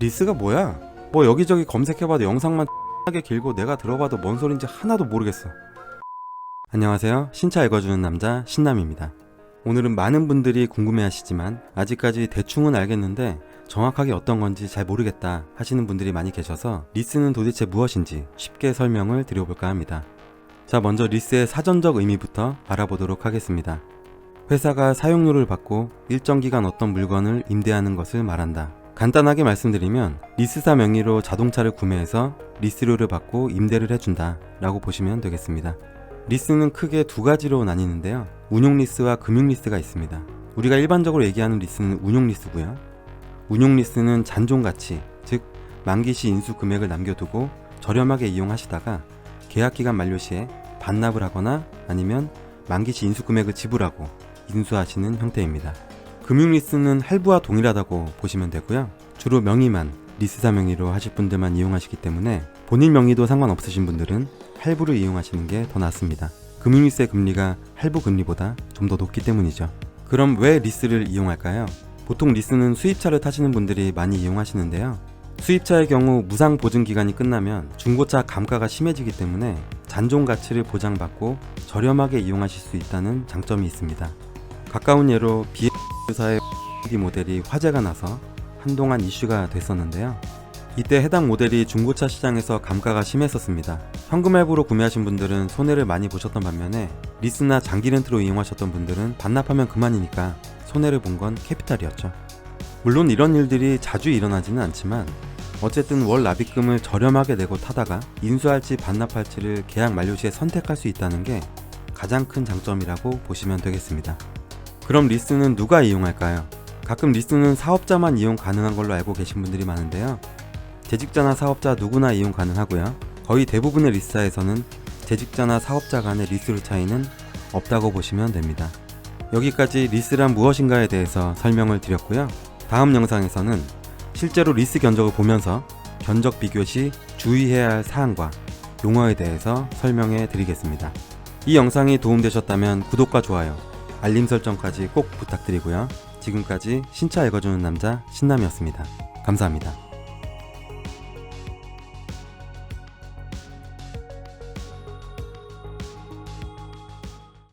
리스가 뭐야? 뭐 여기저기 검색해봐도 영상만 하게 길고 내가 들어봐도 뭔 소린지 하나도 모르겠어. 안녕하세요. 신차 읽어주는 남자 신남입니다. 오늘은 많은 분들이 궁금해하시지만 아직까지 대충은 알겠는데 정확하게 어떤 건지 잘 모르겠다 하시는 분들이 많이 계셔서 리스는 도대체 무엇인지 쉽게 설명을 드려볼까 합니다. 자, 먼저 리스의 사전적 의미부터 알아보도록 하겠습니다. 회사가 사용료를 받고 일정 기간 어떤 물건을 임대하는 것을 말한다. 간단하게 말씀드리면 리스사 명의로 자동차를 구매해서 리스료를 받고 임대를 해준다 라고 보시면 되겠습니다. 리스는 크게 두 가지로 나뉘는데요. 운용 리스와 금융 리스가 있습니다. 우리가 일반적으로 얘기하는 리스는 운용 리스고요. 운용 리스는 잔존 가치, 즉 만기 시 인수 금액을 남겨두고 저렴하게 이용하시다가 계약 기간 만료 시에 반납을 하거나 아니면 만기 시 인수 금액을 지불하고 인수하시는 형태입니다. 금융 리스는 할부와 동일하다고 보시면 되고요. 주로 명의만 리스사 명의로 하실 분들만 이용하시기 때문에 본인 명의도 상관없으신 분들은 할부를 이용하시는 게 더 낫습니다. 금융 리스의 금리가 할부 금리보다 좀 더 높기 때문이죠. 그럼 왜 리스를 이용할까요? 보통 리스는 수입차를 타시는 분들이 많이 이용하시는데요. 수입차의 경우 무상 보증 기간이 끝나면 중고차 감가가 심해지기 때문에 잔존 가치를 보장받고 저렴하게 이용하실 수 있다는 장점이 있습니다. 가까운 예로 BMW 사의 모델이 화제가 나서 한동안 이슈가 됐었는데요. 이때 해당 모델이 중고차 시장에서 감가가 심했었습니다. 현금 할부로 구매하신 분들은 손해를 많이 보셨던 반면에 리스나 장기 렌트로 이용하셨던 분들은 반납하면 그만이니까 손해를 본 건 캐피탈이었죠. 물론 이런 일들이 자주 일어나지는 않지만 어쨌든 월 납입금을 저렴하게 내고 타다가 인수할지 반납할지를 계약 만료 시에 선택할 수 있다는 게 가장 큰 장점이라고 보시면 되겠습니다. 그럼 리스는 누가 이용할까요? 가끔 리스는 사업자만 이용 가능한 걸로 알고 계신 분들이 많은데요. 재직자나 사업자 누구나 이용 가능하고요. 거의 대부분의 리스사에서는 재직자나 사업자 간의 리스료 차이는 없다고 보시면 됩니다. 여기까지 리스란 무엇인가에 대해서 설명을 드렸고요. 다음 영상에서는 실제로 리스 견적을 보면서 견적 비교 시 주의해야 할 사항과 용어에 대해서 설명해 드리겠습니다. 이 영상이 도움되셨다면 구독과 좋아요, 알림 설정까지 꼭 부탁드리고요. 지금까지 신차 읽어주는 남자 신남이었습니다. 감사합니다.